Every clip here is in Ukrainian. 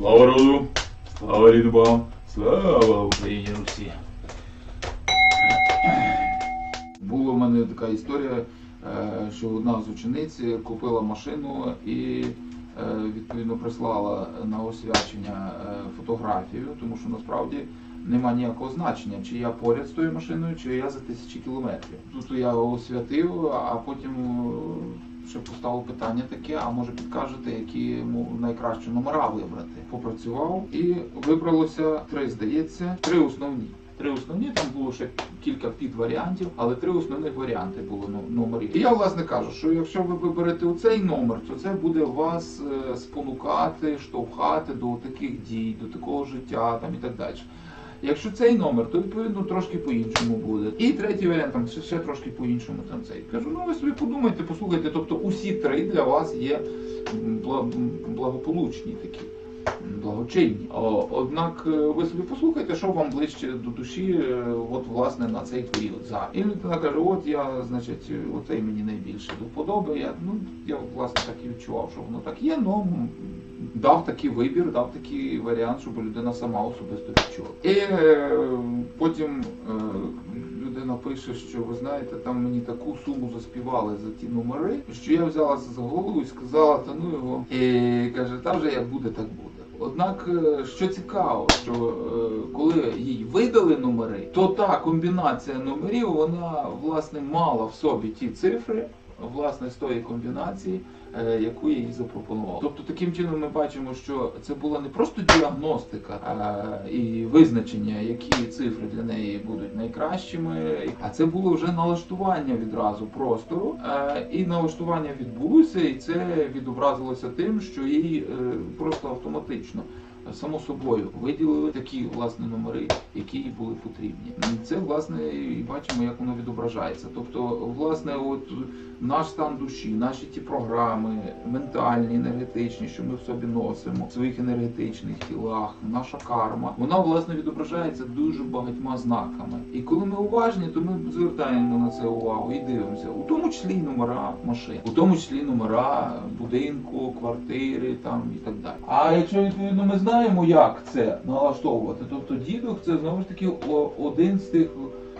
Слава роду! Слава рідбам! Слава Україні Русі! Була в мене така історія, е, що одна з учениць купила машину і е, відповідно прислала на освячення е, фотографію, тому що насправді нема ніякого значення, чи я поряд з тою машиною, чи я за тисячі кілометрів. Тут я освятив, а потім ще поставив питання таке, а може підкажете, які найкращі номера вибрати. Попрацював і вибралося три, здається, три основні. Три основні, там було ще кілька підваріантів, але три основних варіанти було ну, номерів. І я власне кажу, що якщо ви виберете оцей номер, то це буде вас е, спонукати, штовхати до таких дій, до такого життя там і так далі. Якщо цей номер, то відповідно трошки по-іншому буде. І третій варіант там ще, ще трошки по-іншому там цей. Кажу, ну ви собі подумайте, послухайте. Тобто усі три для вас є благополучні такі. Благочинні. Однак е, ви собі послухайте, що вам ближче до душі, е, от власне на цей період зараз. І людина каже, от я, значить, оцей мені найбільше до вподоби. Я ну я власне так і відчував, що воно так є. М, дав такий вибір, дав такий варіант, щоб людина сама особисто відчула. І е, потім е, людина пише, що ви знаєте, там мені таку суму заспівали за ті номери, що я взялася за голову і сказала, та ну його. І каже, та вже як буде, так буде. Однак, е, що цікаво, що коли їй видали номери, то та комбінація номерів вона власне мала в собі ті цифри, власне з тої комбінації, яку я їй запропонував. Тобто таким чином ми бачимо, що це була не просто діагностика а, і визначення, які цифри для неї будуть найкращими, а це було вже налаштування відразу простору. Е, І налаштування відбулося, і це відобразилося тим, що їй е, просто автоматично. Само собою виділили такі власне номери, які їй були потрібні. Це власне і бачимо, як воно відображається. Тобто, власне, от наш стан душі, наші ті програми, ментальні, енергетичні, що ми в собі носимо, в своїх енергетичних тілах, наша карма, вона власне відображається дуже багатьма знаками. І коли ми уважні, то ми звертаємо на це увагу і дивимося, у тому числі номера машин, у тому числі номера будинку, квартири там і так далі. А якщо відповідно ми знаємо, як це налаштовувати, тобто дідух це знову ж таки один з тих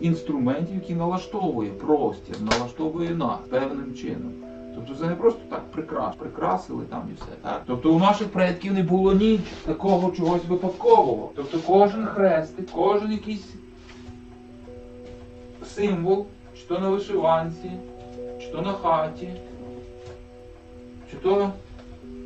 інструментів, який налаштовує простір, налаштовує нас певним чином. Тобто це не просто так прикрас, прикрасили там і все. Так? Тобто у наших предків не було ніч такого чогось випадкового. Тобто кожен хрестик, кожен якийсь символ, чи то на вишиванці, чи то на хаті, чи то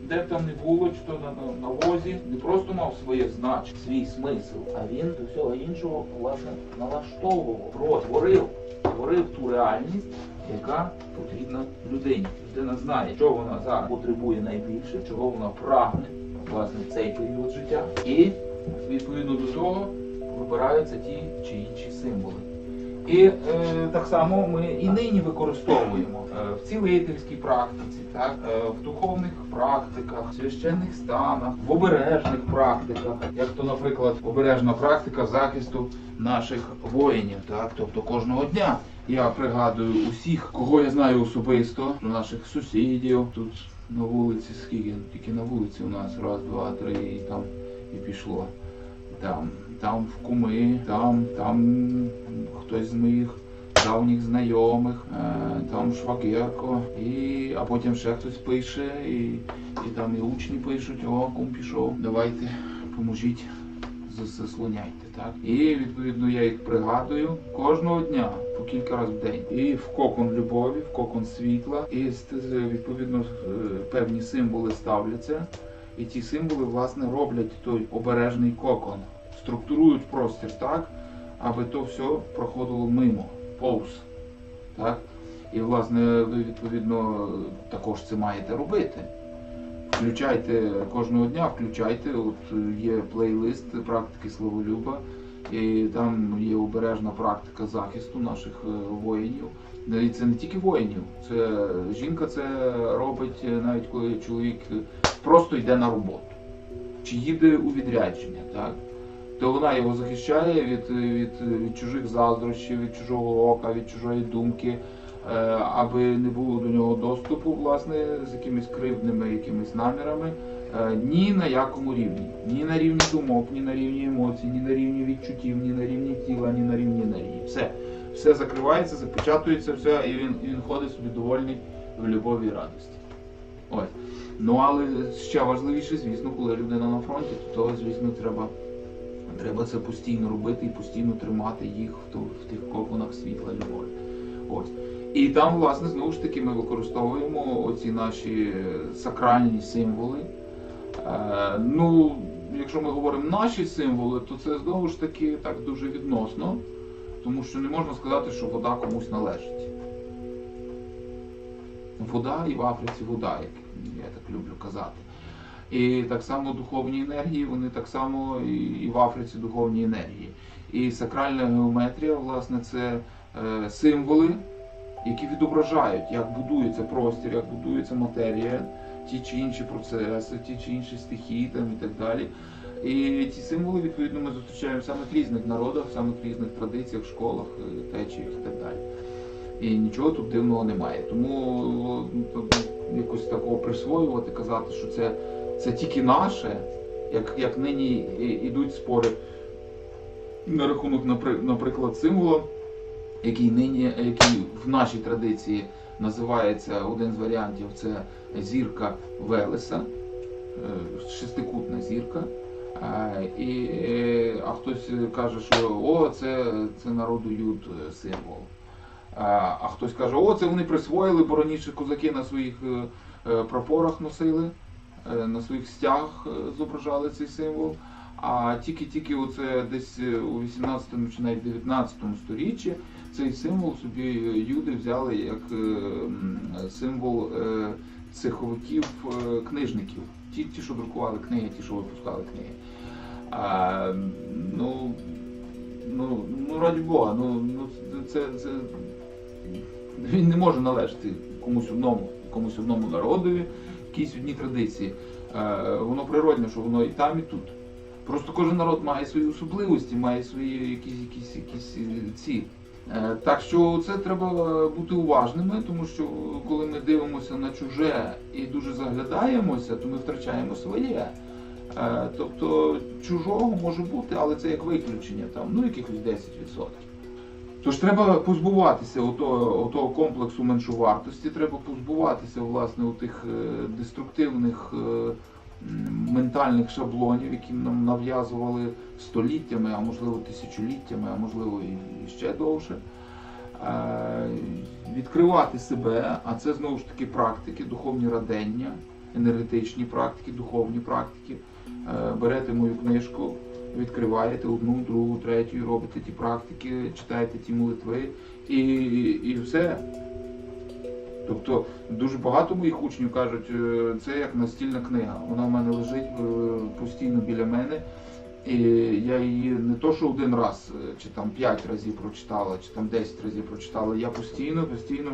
де б там не було, чи то на, на, на возі, не просто мав своє значення, свій смисл, а він до всього іншого власне налаштовував, про- творив, творив ту реальність, яка потрібна людині. Людина знає, що вона зараз потребує найбільше, чого вона прагне власне в цей період життя, і відповідно до того вибираються ті чи інші символи. І е, так само ми і нині використовуємо е, в цілительській практиці, так, е, в духовних практиках, в священних станах, в обережних практиках, як то, наприклад, обережна практика захисту наших воїнів, так, тобто кожного дня. Я пригадую усіх, кого я знаю особисто, наших сусідів. Тут на вулиці, скільки тільки на вулиці у нас раз, два, три і там і пішло. Там, там в куми, там, там хтось з моїх давніх знайомих, е, там швагерко, і, а потім ще хтось пише, і, і там і учні пишуть, о, кум пішов, давайте, поможіть, заслоняйте. Так? І відповідно я їх пригадую кожного дня по кілька разів в день. І в кокон любові, в кокон світла, і відповідно е, певні символи ставляться. І ті символи, власне, роблять той обережний кокон, структурують простір так, аби то все проходило мимо, повз. Так? І, власне, ви відповідно також це маєте робити. Включайте кожного дня, включайте, от є плейлист практики Словолюба, і там є обережна практика захисту наших е, воїнів. І це не тільки воїнів, це жінка це робить е, навіть коли чоловік просто йде на роботу чи їде у відрядження, так? То вона його захищає від, від, від чужих заздрощів, від чужого ока, від чужої думки, е, аби не було до нього доступу, власне, з якимись кривдними якимись намірами. Е, Ні на якому рівні. Ні на рівні думок, ні на рівні емоцій, ні на рівні відчуттів, ні на рівні тіла, ні на рівні енергії. Все. Все закривається, запечатується, все, і він, він ходить собі довольний в любові і радості. Ось. Ну але ще важливіше, звісно, коли людина на фронті, то, то звісно, треба, треба це постійно робити і постійно тримати їх в, ту- в тих коконах світла любові. Ось. І там, власне, знову ж таки, ми використовуємо оці наші сакральні символи. Е, ну, якщо ми говоримо наші символи, то це знову ж таки так дуже відносно, тому що не можна сказати, що вода комусь належить. Вода і в Африці вода, як я так люблю казати. І так само духовні енергії, вони так само і в Африці духовні енергії. І сакральна геометрія, власне, це е, символи, які відображають, як будується простір, як будується матерія, ті чи інші процеси, ті чи інші стихії там, і так далі. І ці символи, відповідно, ми зустрічаємо в самих різних народах, в самих різних традиціях, школах, е, течіях і так далі. І нічого тут дивного немає. Тому ну, якось такого присвоювати, казати, що це, це тільки наше, як, як нині ідуть спори на рахунок, наприклад, символа, який нині, який в нашій традиції називається один з варіантів це зірка Велеса, е, шестикутна зірка. Е, І, е, а хтось каже, що о, це, це народу юд символ. А хтось каже, о, це вони присвоїли, бо раніше козаки на своїх прапорах носили, на своїх стягах е, зображали цей символ. А тільки-тільки оце десь е, у 18 чи навіть 19 сторіччі цей символ собі юди взяли як е, символ е, цеховиків е, книжників. Ті, ті, що друкували книги, ті, що випускали книги. А, ну, ну, ну, раді Бога, ну, ну це, це він не може належати комусь одному, комусь одному народові, якійсь одній традиції. Е, воно природне, що воно і там, і тут. Просто кожен народ має свої особливості, має свої якісь, якісь, якісь е, ці. Е, Так що це треба бути уважними, тому що коли ми дивимося на чуже і дуже заглядаємося, то ми втрачаємо своє. Тобто чужого може бути, але це як виключення, там, ну якихось 10%. Тож треба позбуватися отого комплексу меншовартості, треба позбуватися власне тих деструктивних е, ментальних шаблонів, які нам нав'язували століттями, а можливо тисячоліттями, а можливо і ще довше. Е, Відкривати себе, а це знову ж таки практики, духовні радення, енергетичні практики, духовні практики. Е, Берете мою книжку, відкриваєте одну, другу, третю, робите ті практики, читаєте ті молитви і, і все. Тобто дуже багато моїх учнів кажуть, е, це як настільна книга. Вона в мене лежить е, постійно біля мене. І я її не то, що один раз, е, чи там п'ять разів прочитала, чи там 10 разів прочитала. Я постійно, постійно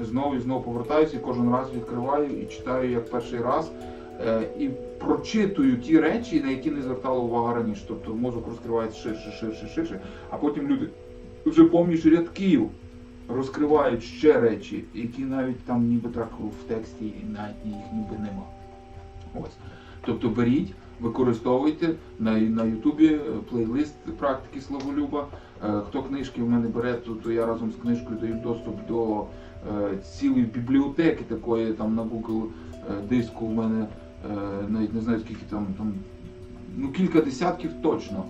знову і знову повертаюся і кожен раз відкриваю і читаю як перший раз. Е, І прочитую ті речі, на які не звертала увага раніше. Тобто мозок розкривається ширше, ширше, ширше, а потім люди вже повніше рядків розкривають ще речі, які навіть там ніби так в тексті і навіть їх ніби нема. Ось. Тобто беріть, використовуйте на, на Ютубі е, плейлист практики Славолюба. Е, Хто книжки в мене бере, то, то я разом з книжкою даю доступ до е, цілої бібліотеки такої там на Google диску в мене навіть не знаю скільки там, там ну кілька десятків точно.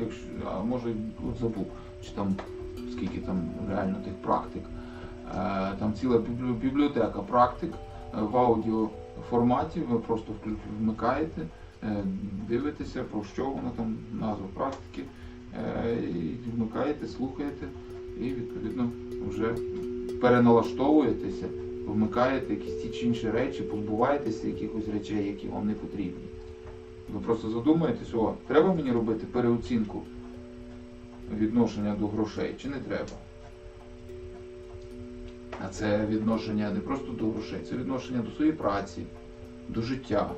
Якщо, а може от забув, чи там скільки там реально тих практик. Е, Там ціла бібліотека практик е, в аудіо форматі, ви просто вмикаєте, е, дивитеся, про що воно там, назва практики, е, вмикаєте, слухаєте і відповідно вже переналаштовуєтеся, вмикаєте якісь ті чи інші речі, позбуваєтеся якихось речей, які вам не потрібні. Ви просто задумаєтесь, о, треба мені робити переоцінку відношення до грошей чи не треба. А це відношення не просто до грошей, це відношення до своєї праці, до життя.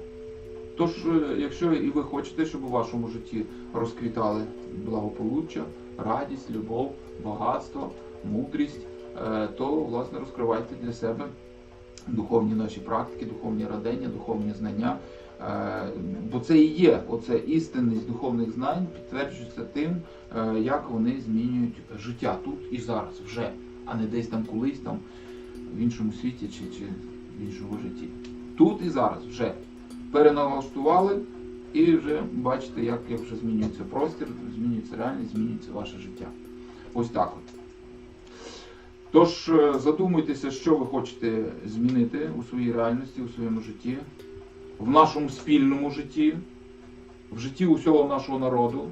Тож, е, якщо і ви хочете, щоб у вашому житті розквітали благополуччя, радість, любов, багатство, мудрість, то власне розкривайте для себе духовні наші практики, духовні радення, духовні знання, Е, Бо це і є оце істинність духовних знань, підтверджується тим, е, як вони змінюють життя тут і зараз, вже, а не десь там колись там в іншому світі чи, чи в іншому житті. Тут і зараз вже переналаштували і вже бачите, як, як вже змінюється простір, змінюється реальність, змінюється ваше життя. Ось так от. Тож е, задумуйтеся, що ви хочете змінити у своїй реальності, у своєму житті, в нашому спільному житті, в житті усього нашого народу,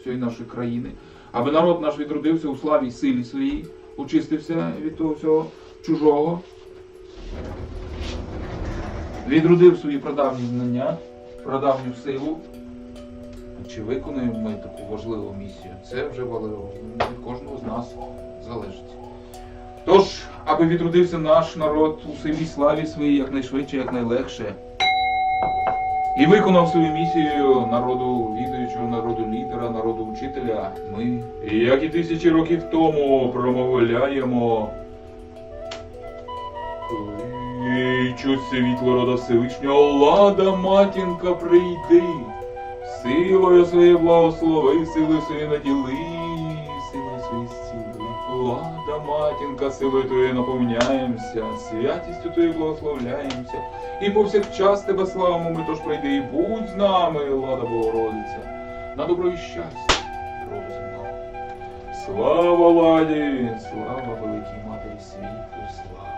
всієї нашої країни, аби народ наш відродився у славі і силі своїй, очистився від того всього чужого, відродив свої прадавні знання, прадавню силу. Чи виконуємо ми таку важливу місію? Це вже важливо. від кожного з нас залежить. Тож, аби відродився наш народ у силі славі своїй якнайшвидше, якнайлегше. І виконав свою місію народу відуючого, народу лідера, народу учителя. Ми, як і тисячі років тому, промовляємо. Кличуть світло рода Всевишнього, лада матінка прийди, силою своєю благослови, силою своєю наділи, силою своєю зціли. Лада матінка, силою твоєю наповняємося, святістю твоєю благословляємося. І повсякчас тебе славимо, ми тож прийди, і будь з нами, Лада Богородиця, на добро і щастя, земного. Слава Ладі, слава великій матері світу, слава.